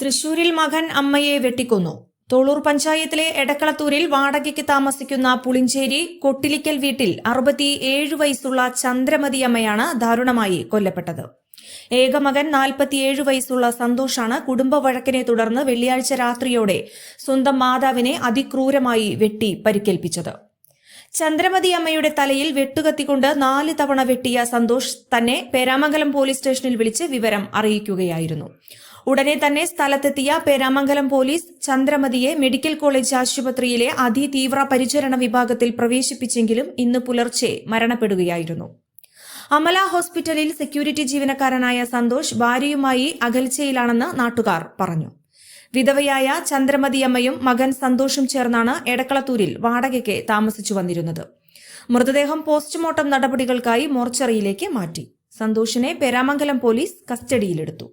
തൃശൂരിൽ മകൻ അമ്മയെ വെട്ടിക്കൊന്നു. തോളൂർ പഞ്ചായത്തിലെ എടക്കളത്തൂരിൽ വാടകയ്ക്ക് താമസിക്കുന്ന പുളിഞ്ചേരി കൊട്ടിലിക്കൽ വീട്ടിൽ അറുപത്തിയേഴ് വയസ്സുള്ള ചന്ദ്രമതി അമ്മയാണ് ദാരുണമായി കൊല്ലപ്പെട്ടത്. ഏകമകൻ നാൽപ്പത്തിയേഴ് വയസ്സുള്ള സന്തോഷാണ് കുടുംബ വഴക്കിനെ തുടർന്ന് വെള്ളിയാഴ്ച രാത്രിയോടെ സ്വന്തം മാതാവിനെ അതിക്രൂരമായി വെട്ടി പരിക്കേൽപ്പിച്ചത്. ചന്ദ്രമതി അമ്മയുടെ തലയിൽ വെട്ടുകത്തിക്കൊണ്ട് നാല് തവണ വെട്ടിയ സന്തോഷ് തന്നെ പേരാമംഗലം പോലീസ് സ്റ്റേഷനിൽ വിളിച്ച് വിവരം അറിയിക്കുകയായിരുന്നു. ഉടനെ തന്നെ സ്ഥലത്തെത്തിയ പേരാമംഗലം പോലീസ് ചന്ദ്രമതിയെ മെഡിക്കൽ കോളേജ് ആശുപത്രിയിലെ അതിതീവ്ര പരിചരണ വിഭാഗത്തിൽ പ്രവേശിപ്പിച്ചെങ്കിലും ഇന്ന് പുലർച്ചെ മരണപ്പെടുകയായിരുന്നു. അമല ഹോസ്പിറ്റലിൽ സെക്യൂരിറ്റി ജീവനക്കാരനായ സന്തോഷ് ഭാര്യയുമായി അകൽച്ചയിലാണെന്ന് നാട്ടുകാർ പറഞ്ഞു. വിധവയായ ചന്ദ്രമതിയമ്മയും മകൻ സന്തോഷും ചേർന്നാണ് എടക്കളത്തൂരിൽ വാടകയ്ക്ക് താമസിച്ചു വന്നിരുന്നത്. മൃതദേഹം പോസ്റ്റ്മോർട്ടം നടപടികൾക്കായി മോർച്ചറിയിലേക്ക് മാറ്റി. സന്തോഷിനെ പേരാമംഗലം പോലീസ് കസ്റ്റഡിയിലെടുത്തു.